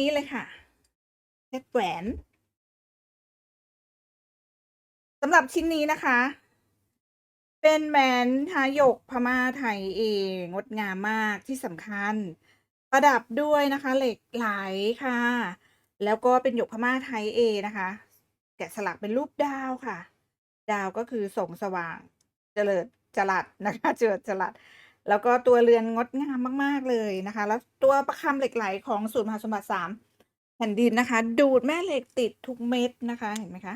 นี้เลยค่ะเซตแหวนสำหรับชิ้นนี้นะคะ เป็นแหวนทายกพม่าไทยเองงดงามมากที่สำคัญ ประดับด้วยนะคะ เหล็กไหลค่ะ แล้วก็เป็นหยกพม่าไทยเอนะคะ แกะสลักเป็นรูปดาวค่ะ ดาวก็คือส่งสว่าง เจริญจรัสนะคะ เจิดจรัส แล้วก็ตัวเรือนงดงามมาก ๆ เลยนะคะ แล้วตัวประคำเหล็กไหลของศูนย์มหาสมบัติสามแผ่นดินนะคะ ดูดแม่เหล็กติดทุกเม็ดนะคะเห็นไหมคะ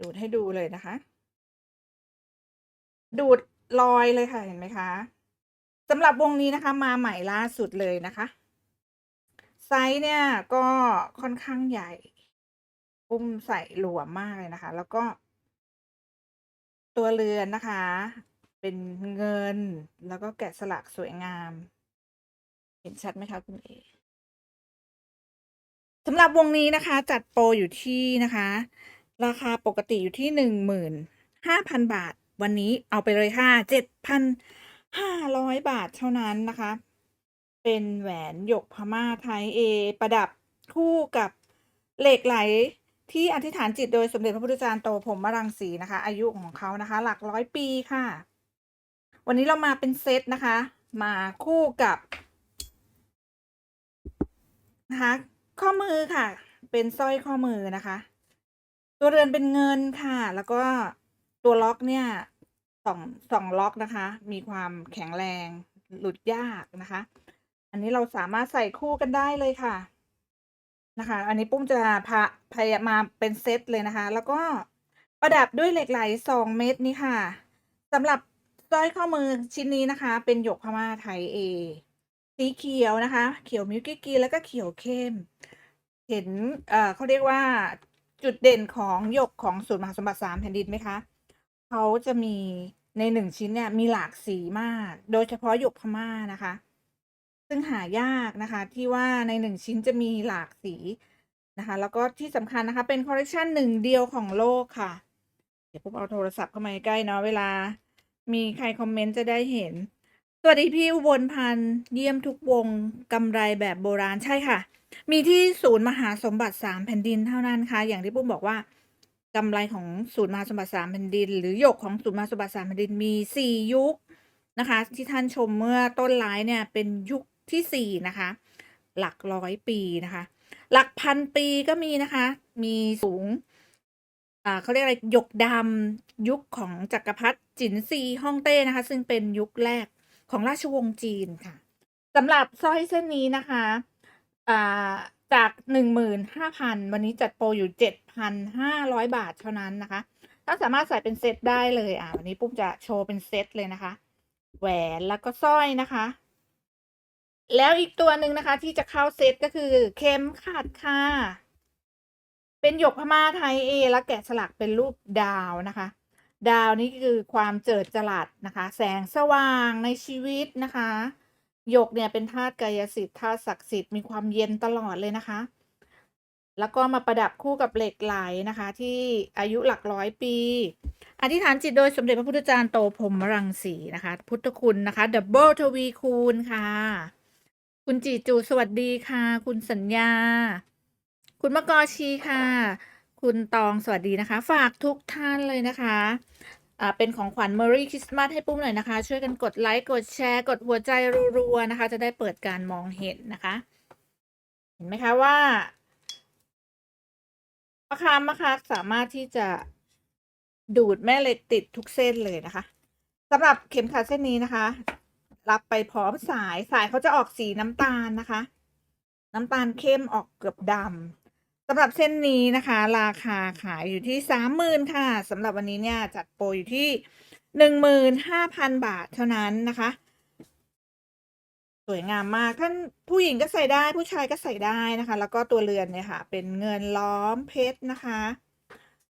ดูดให้ดูเลยนะคะ ดูดรอยเลยค่ะเห็นไหมคะสำหรับวงนี้นะคะ มาใหม่ล่าสุดเลยนะคะไซส์เนี่ยก็ค่อนข้างใหญ่ อุ้มใส่หลวมมากเลยนะคะ แล้วก็ ตัวเรือนนะคะ เป็นเงิน แล้วก็แกะสลักสวยงาม เห็นชัดไหมคะคุณเอสำหรับวงนี้นะคะ จัดโปรอยู่ที่นะคะ ราคาปกติอยู่ที่หนึ่งหมื่นห้าพันบาท วันนี้เอาไปเลยค่ะเจ็ดพันห้าร้อยบาทเท่านั้นนะคะ เป็นแหวนหยกพม่าไทยเอ ประดับคู่กับเหล็กไหลที่อธิษฐานจิตโดยสมเด็จพระพุทธจารย์โตพรหมรังสีนะคะ อายุของเขานะคะ หลักร้อยปีค่ะ วันนี้เรามาเป็นเซตนะคะ มาคู่กับนะคะข้อมือค่ะ เป็นสร้อยข้อมือนะคะ ตัวเรือนเป็นเงินค่ะ แล้วก็ตัวล็อกเนี่ยสองสองล็อกนะคะ มีความแข็งแรงหลุดยากนะคะ อันนี้เราสามารถใส่คู่กันได้เลยค่ะนะคะ อันนี้ปุ้มจะพาพยามาเป็นเซตเลยนะคะ แล้วก็ประดับด้วยเหล็กไหลสองเม็ดนี้ค่ะสำหรับ ร้อยข้อมือชิ้นนี้นะคะ เป็นหยกพม่าไทยเอสีเขียวนะคะ เขียวมิลกี้กีแล้วก็เขียวเข้ม เห็นเอ่อเขาเรียกว่าจุดเด่นของหยกของศูนย์มหาสมบัติสามแผ่นดินไหมคะเขาจะมีในหนึ่งชิ้นเนี่ยมีหลากสีมาก โดยเฉพาะหยกพม่านะคะ ซึ่งหายากนะคะ ที่ว่าในหนึ่งชิ้นจะมีหลากสีนะคะ แล้วก็ที่สำคัญนะคะ เป็นคอลเลกชันหนึ่งเดียวของโลกค่ะ เดี๋ยวผมเอาโทรศัพท์เข้ามาใกล้เนาะเวลา มีใครคอมเมนต์จะได้เห็น สวัสดีพี่อุบลพันธ์เยี่ยมทุกวงกำไรแบบโบราณใช่ค่ะ มีที่ศูนย์มหาสมบัติสามแผ่นดินเท่านั้นค่ะ อย่างที่ปุ้มบอกว่ากำไรของศูนย์มหาสมบัติสามแผ่นดิน หรือหยกของศูนย์มหาสมบัติสามแผ่นดินมีสี่ยุคนะคะ ที่ท่านชมเมื่อต้นไลฟ์เนี่ยเป็นยุคที่สี่นะคะ หลักร้อยปีนะคะ หลักพันปีก็มีนะคะ มีสูง อ่าเขาเรียกอะไรหยกดำยุคของจักรพรรดิจินซีฮ่องเต้นะคะ ซึ่งเป็นยุคแรกของราชวงศ์จีนค่ะสำหรับสร้อยเส้นนี้นะคะอ่าจากหนึ่งหมื่นห้าพันวันนี้จัดโปรอยู่เจ็ดพันห้าร้อยบาทเท่านั้นนะคะถ้านสามารถใส่เป็นเซตได้เลยอ่าวันนี้ปุ้มจะโชว์เป็นเซตเลยนะคะ แหวนแล้วก็สร้อยนะคะ แล้วอีกตัวหนึ่งนะคะที่จะเข้าเซตก็คือเข็มขัดค่ะ เป็นหยกพม่าไทยเอและแกะสลักเป็นรูปดาวนะคะ ดาวนี้คือความเจิดจรัสนะคะ แสงสว่างในชีวิตนะคะหยกเนี่ยเป็นธาตุกายสิทธิ์ธาตุศักดิ์สิทธิ์มีความเย็นตลอดเลยนะคะ แล้วก็มาประดับคู่กับเหล็กไหลนะคะ ที่อายุหลักร้อยปี อธิษฐานจิตโดยสมเด็จพระพุทธจารย์โตพรมรังสีนะคะ พุทธคุณนะคะดับเบิลทวีคูณค่ะ คุณจีจูสวัสดีค่ะ คุณสัญญา คุณมะกอชีค่ะ คุณตองสวัสดีนะคะ ฝากทุกท่านเลยนะคะอ่าเป็นของขวัญ Merry Christmas ให้ปุ้มหน่อยนะคะ ช่วยกันกดไลค์ กดแชร์ กดหัวใจรัวๆนะคะ จะได้เปิดการมองเห็นนะคะ เห็นไหมคะว่ามะขามมะคะสามารถที่จะดูดแม่เหล็กติดทุกเส้นเลยนะคะสำหรับเข็มขัดเส้นนี้นะคะ รับไปพร้อมสายสายเขาจะออกสีน้ำตาลนะคะ น้ำตาลเข้มออกเกือบดำ สำหรับเส้นนี้นะคะ ราคาขายอยู่ที่สามหมื่นค่ะสำหรับวันนี้เนี่ยจัดโปรอยู่ที่หนึ่งหมื่นห้าพันบาทเท่านั้นนะคะ สวยงามมากท่านผู้หญิงก็ใส่ได้ผู้ชายก็ใส่ได้นะคะ แล้วก็ตัวเรือนเนี่ยค่ะ เป็นเงินล้อมเพชรนะคะ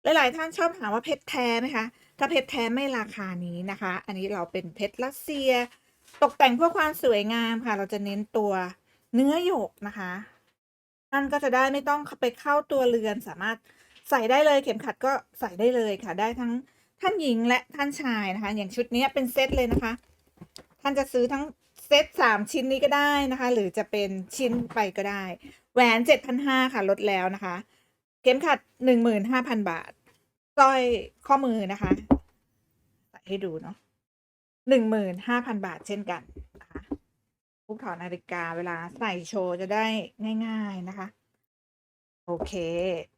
หลาย ๆ ท่านชอบถามว่าเพชรแท้ไหมคะถ้าเพชรแท้ไม่ราคานี้นะคะ อันนี้เราเป็นเพชรรัสเซีย ตกแต่งเพื่อความสวยงามค่ะ เราจะเน้นตัวเนื้อหยกนะคะ ท่านก็จะได้ไม่ต้องไปเข้าตัวเรือนสามารถใส่ได้เลยเข็มขัดก็ใส่ได้เลยค่ะ ได้ทั้งท่านหญิงและท่านชายนะคะ อย่างชุดนี้เป็นเซตเลยนะคะ ท่านจะซื้อทั้งเซตสามชิ้นนี้ก็ได้นะคะ หรือจะเป็นชิ้นไปก็ได้ แหวนเจ็ดพันห้าค่ะลดแล้วนะคะ เข็มขัดหนึ่งหมื่นห้าพันบาทสร้อยข้อมือนะคะใส่ให้ดูเนาะหนึ่งหมื่นห้าพันบาทเช่นกันนะคะ ผู้ถอดนาฬิกาเวลาใส่โชว์จะได้ง่าย ๆนะคะ โอเค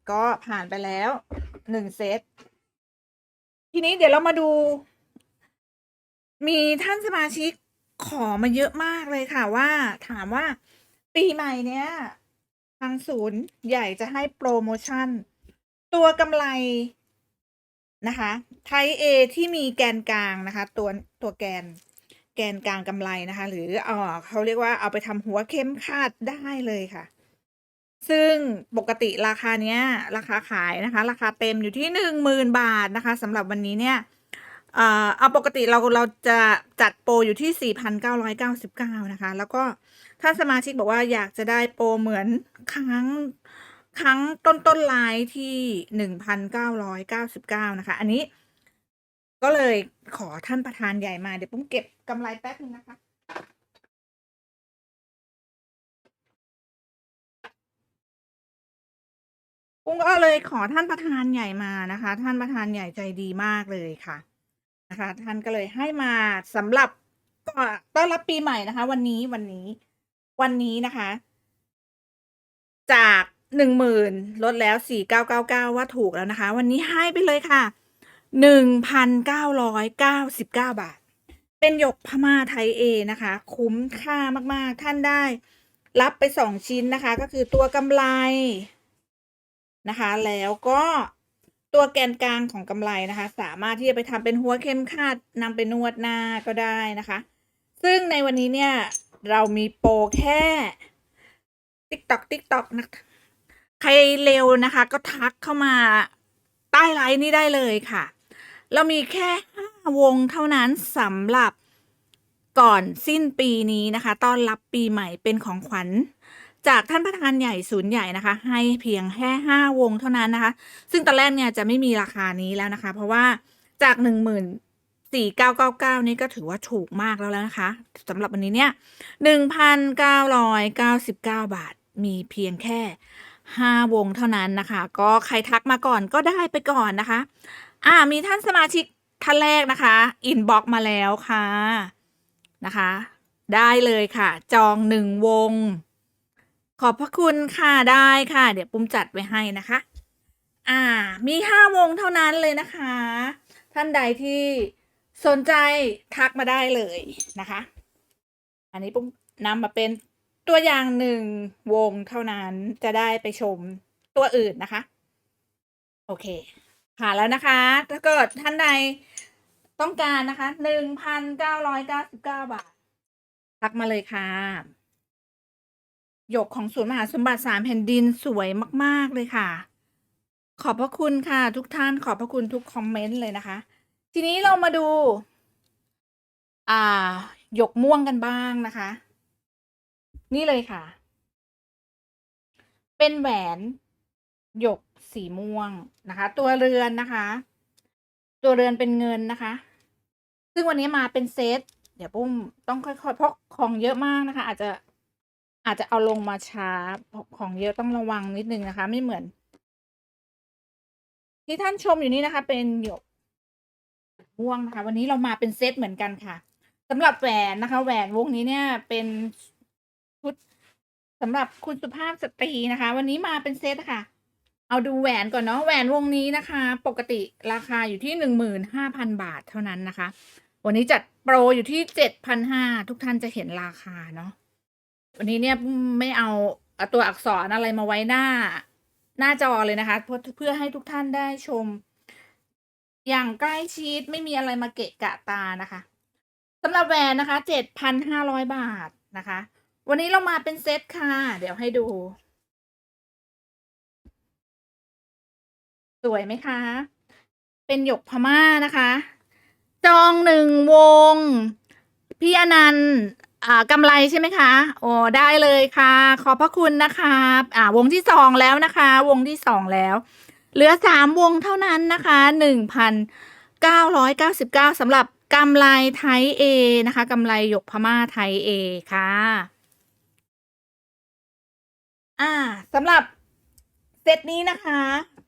ก็ผ่านไปแล้วหนึ่งเซต ทีนี้เดี๋ยวเรามาดู มีท่านสมาชิกขอมาเยอะมากเลยค่ะว่า ถามว่าปีใหม่เนี้ย ทางศูนย์ใหญ่จะให้โปรโมชั่น ตัวกำไรนะคะ ไทเอที่มีแกนกลางนะคะ ตัวตัวแกน แกนกลางกำไรนะคะ หรือเออเขาเรียกว่าเอาไปทำหัวเข็มขัดได้เลยค่ะ ซึ่งปกติราคาเนี้ย ราคาขายนะคะ ราคาเต็มอยู่ที่หนึ่งหมื่นบาทนะคะสำหรับวันนี้เนี่ยเอ่อเอาปกติเราเราจะจัดโปรอยู่ที่ 4,999 นะคะ แล้วก็ถ้าสมาชิกบอกว่าอยากจะได้โปรเหมือนครั้งครั้งต้นต้นไลน์ที่ 1,999 นะคะ อันนี้ ก็เลยขอท่านประธานใหญ่มาเดี๋ยวปุ้มเก็บกำไรแป๊บนึงนะคะ ปุ้งก็เลยขอท่านประธานใหญ่มานะคะ ท่านประธานใหญ่ใจดีมากเลยค่ะนะคะ ท่านก็เลยให้มาสำหรับต้อนรับปีใหม่นะคะ วันนี้วันนี้ วันนี้นะคะ จากหนึ่งหมื่นลดแล้วสี่เก้าเก้าเก้าว่าถูกแล้วนะคะ วันนี้ให้ไปเลยค่ะ หนึ่งพันเก้าร้อยเก้าสิบเก้าบาท เป็นหยกพม่าไทยเอนะคะ คุ้มค่ามากๆ ท่านได้ รับไปสองชิ้นนะคะ ก็คือตัวกำไรนะคะ แล้วก็ตัวแกนกลางของกำไรนะคะ สามารถที่จะไปทำเป็นหัวเข็มขัดนำไปนวดหน้าก็ได้นะคะ ซึ่งในวันนี้เนี่ย เรามีโปรแค่ TikTok TikTok นะใครเร็วนะคะ ก็ทักเข้ามาใต้ไลน์นี้ได้เลยค่ะ เรามีแค่ห้าวงเท่านั้นสำหรับก่อนสิ้นปีนี้นะคะ ต้อนรับปีใหม่เป็นของขวัญ จากท่านประธานใหญ่ศูนย์ใหญ่นะคะ ให้เพียงแค่ห้าวงเท่านั้นนะคะ ซึ่งตอนแรกเนี่ยจะไม่มีราคานี้แล้วนะคะ เพราะว่าจากหนึ่งหมื่นสี่เก้าเก้าเก้านี่ก็ถือว่าถูกมากแล้วแล้วนะคะสำหรับวันนี้เนี่ยหนึ่งพันเก้าร้อยเก้าสิบเก้าบาท มีเพียงแค่ห้าวงเท่านั้นนะคะ ก็ใครทักมาก่อนก็ได้ไปก่อนนะคะ อ่ามีท่านสมาชิกท่านแรกนะคะอินบ็อกมาแล้วค่ะนะคะ ได้เลยค่ะ จองหนึ่งวง ขอบพระคุณค่ะได้ค่ะ เดี๋ยวปุ้มจัดไว้ให้นะคะ อ่า มีห้าวงเท่านั้นเลยนะคะ ท่านใดที่สนใจทักมาได้เลยนะคะ อันนี้ปุ้มนำมาเป็นตัวอย่างหนึ่งวงเท่านั้นจะได้ไปชมตัวอื่นนะคะ โอเค ผ่าแล้วนะคะ ถ้าเกิดท่านใดต้องการนะคะหนึ่งพันเก้าร้อยเก้าสิบเก้าบาท ทักมาเลยค่ะ หยกของศูนย์มหาสมบัติสามแผ่นดินสวยมาก ๆ เลยค่ะ ขอบพระคุณค่ะ ทุกท่านขอบพระคุณทุกคอมเมนต์เลยนะคะ ทีนี้เรามาดู อ่า หยกม่วงกันบ้างนะคะ นี่เลยค่ะ เป็นแหวน หยก สีม่วงนะคะ ตัวเรือนนะคะ ตัวเรือนเป็นเงินนะคะ ซึ่งวันนี้มาเป็นเซตเดี๋ยวปุ้มต้องค่อยๆเพราะของเยอะมากนะคะ อาจจะอาจจะเอาลงมาช้าเพราะของเยอะต้องระวังนิดนึงนะคะ ไม่เหมือน ที่ท่านชมอยู่นี่นะคะ เป็นหยกม่วงนะคะ วันนี้เรามาเป็นเซตเหมือนกันค่ะสำหรับแหวนนะคะ แหวนวงนี้เนี่ยเป็นชุดสำหรับคุณสุภาพสตรีนะคะ วันนี้มาเป็นเซตค่ะ เอาดูแหวนก่อนเนาะแหวนวงนี้นะคะ ปกติราคาอยู่ที่หนึ่งหมื่นห้าพันบาทเท่านั้นนะคะ วันนี้จัดโปรอยู่ที่เจ็ดพันห้าทุกท่านจะเห็นราคาเนาะวันนี้เนี่ยไม่เอาเอาตัวอักษรอะไรมาไว้หน้า หน้าจอเลยนะคะ เพื่อเพื่อให้ทุกท่านได้ชม อย่างใกล้ชิดไม่มีอะไรมาเกะกะตานะคะสำหรับแหวนนะคะเจ็ดพันห้าร้อยบาทนะคะ วันนี้เรามาเป็นเซตค่ะ เดี๋ยวให้ดู สวยไหมคะ เป็นหยกพม่านะคะ จองหนึ่งวง พี่อนันต์อ่ากำไรใช่ไหมคะ โอ้ได้เลยค่ะ ขอบพระคุณนะคะ อ่าวงที่สองแล้วนะคะ วงที่สองแล้ว เหลือสามวงเท่านั้นนะคะหนึ่งพันเก้าร้อยเก้าสิบเก้าสำหรับกำไรไทยเอนะคะกำไรหยกพม่าไทยเอค่ะ อ่าสำหรับเซตนี้นะคะ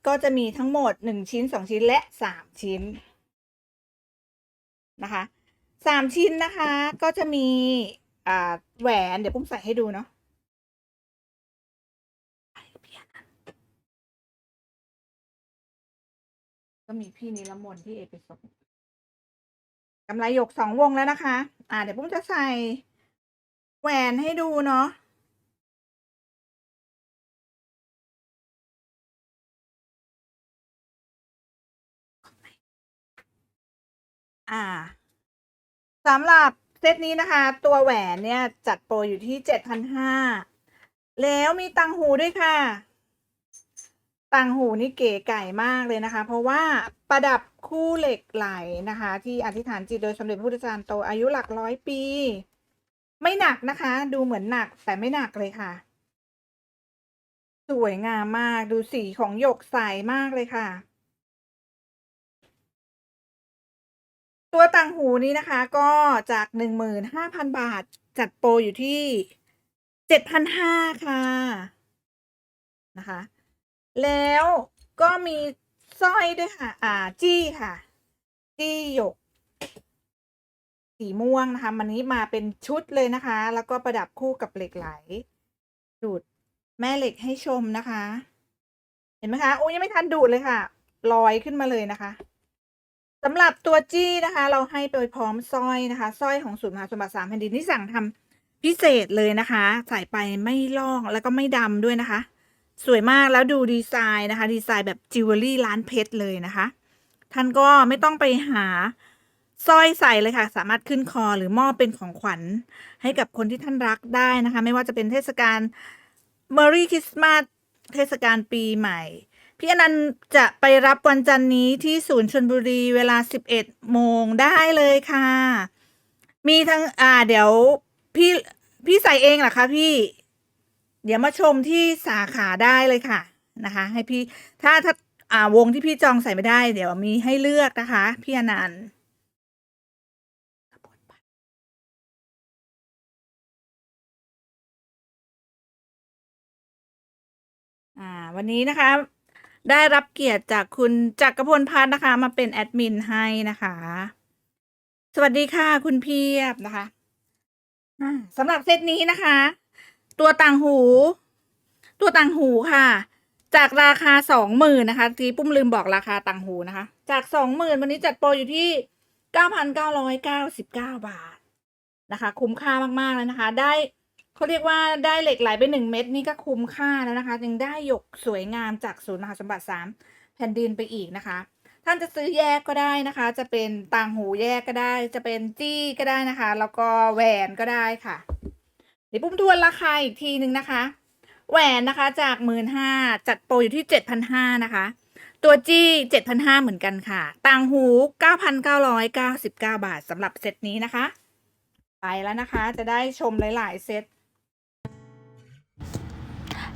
ก็จะมีทั้งหมดหนึ่งชิ้นสองชิ้นและสามชิ้นนะคะสามชิ้นนะคะ ก็จะมีอ่าแหวนเดี๋ยวปุ้มใส่ให้ดูเนาะก็มีพี่นิรมนที่เอไปส่งกำไรหยกสองวงแล้วนะคะ อ่า เดี๋ยวปุ้มจะใส่แหวนให้ดูเนาะ อ่าสำหรับเซตนี้นะคะ ตัวแหวนเนี่ยจัดโปรอยู่ที่เจ็ดพันห้าแล้วมีตังหูด้วยค่ะ ตังหูนี่เก๋ไก่มากเลยนะคะ เพราะว่าประดับคู่เหล็กไหลนะคะ ที่อธิษฐานจิตโดยสมเด็จพระพุทธจารย์โตอายุหลักร้อยปี ไม่หนักนะคะ ดูเหมือนหนักแต่ไม่หนักเลยค่ะ สวยงามมากดูสีของหยกใสมากเลยค่ะ ตัวต่างหูนี้นะคะก็จากหนึ่งหมื่นห้าพันบาทจัดโปรอยู่ที่เจ็ดพันห้าค่ะ นะคะ แล้วก็มีสร้อยด้วยค่ะ อ่า จี้ค่ะ จี้หยก สีม่วงนะคะมันนี้มาเป็นชุดเลยนะคะ แล้วก็ประดับคู่กับเหล็กไหล ดูดแม่เหล็กให้ชมนะคะ เห็นไหมคะ โอ้ยังไม่ทันดูดเลยค่ะ ลอยขึ้นมาเลยนะคะ สำหรับตัวจี้นะคะ เราให้ไปพร้อมสร้อยนะคะสร้อยของศูนย์มหาสมบัติสามแผ่นดินที่สั่งทำพิเศษเลยนะคะ ใส่ไปไม่ลอกแล้วก็ไม่ดำด้วยนะคะ สวยมากแล้วดูดีไซน์นะคะ ดีไซน์แบบจิวเวลรี่ร้านเพชรเลยนะคะ ท่านก็ไม่ต้องไปหาสร้อยใส่เลยค่ะ สามารถขึ้นคอหรือมอบเป็นของขวัญ ให้กับคนที่ท่านรักได้นะคะ ไม่ว่าจะเป็นเทศกาล Merry Christmas เทศกาลปีใหม่ พี่อนันต์จะไปรับวันจันนี้ที่ศูนย์ชนบุรีเวลา 11 โมงได้เลยค่ะ มีทั้งอ่าเดี๋ยวพี่พี่ใส่เองเหรอคะพี่ เดี๋ยวมาชมที่สาขาได้เลยค่ะนะคะ ให้พี่ถ้าถ้าอ่าวงที่พี่จองใส่ไม่ได้ เดี๋ยวมีให้เลือกนะคะ พี่อนันต์อ่าวันนี้นะคะ ได้รับเกียรติจากคุณจักรพลพัฒน์นะคะ มาเป็นแอดมินให้นะคะ สวัสดีค่ะ คุณเพียบนะคะสำหรับเซตนี้นะคะ ตัวต่างหู ตัวต่างหูค่ะ จากราคาสองหมื่นนะคะทีปุ้มลืมบอกราคาต่างหูนะคะ จากสองหมื่นวันนี้จัดโปรอยู่ที่เก้าพันเก้าร้อยเก้าสิบเก้าบาทนะคะ คุ้มค่ามากๆเลยนะคะ ได้ เขาเรียกว่าได้เหล็กไหลไปหนึ่งเม็ดนี่ก็คุ้มค่าแล้วนะคะ ยังได้หยกสวยงามจากศูนย์มหาสมบัติสามแผ่นดินไปอีกนะคะ ท่านจะซื้อแยกก็ได้นะคะ จะเป็นต่างหูแยกก็ได้ จะเป็นจี้ก็ได้นะคะ แล้วก็แหวนก็ได้ค่ะเดี๋ยวปุ้มทวนราคาอีกทีหนึ่งนะคะ แหวนนะคะจากหมื่นห้าจัดโปรอยู่ที่เจ็ดพันห้านะคะ ตัวจี้เจ็ดพันห้าเหมือนกันค่ะ ต่างหูเก้าพันเก้าร้อยเก้าสิบเก้าบาทสำหรับเซตนี้นะคะ ไปแล้วนะคะ จะได้ชมหลาย ๆ เซต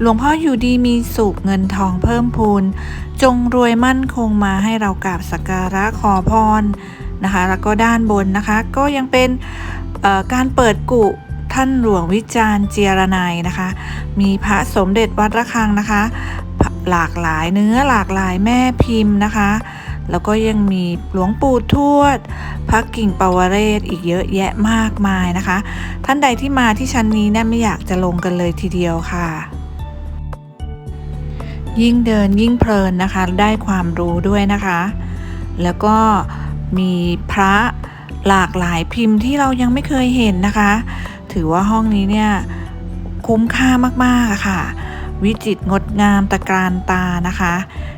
หลวงพ่ออยู่ดีมีสุขเงินทองเพิ่มพูน จงรวยมั่นคงมาให้เรากราบสักการะขอพรนะคะ แล้วก็ด้านบนนะคะ ก็ยังเป็นการเปิดกุท่านหลวงวิจารณ์เจียรนายนะคะ มีพระสมเด็จวัดระฆังนะคะ หลากหลายเนื้อหลากหลายแม่พิมพ์นะคะ แล้วก็ยังมีหลวงปู่ทวด พระกิ่งปวเรศอีกเยอะแยะมากมายนะคะ ท่านใดที่มาที่ชั้นนี้เนี่ยไม่อยากจะลงกันเลยทีเดียวค่ะ ยิ่งเดินยิ่งเพลินนะคะ ได้ความรู้ด้วยนะคะ แล้วก็มีพระหลากหลายพิมพ์ที่เรายังไม่เคยเห็นนะคะ ถือว่าห้องนี้เนี่ยคุ้มค่ามากๆค่ะ วิจิตรงดงามตะการตานะคะ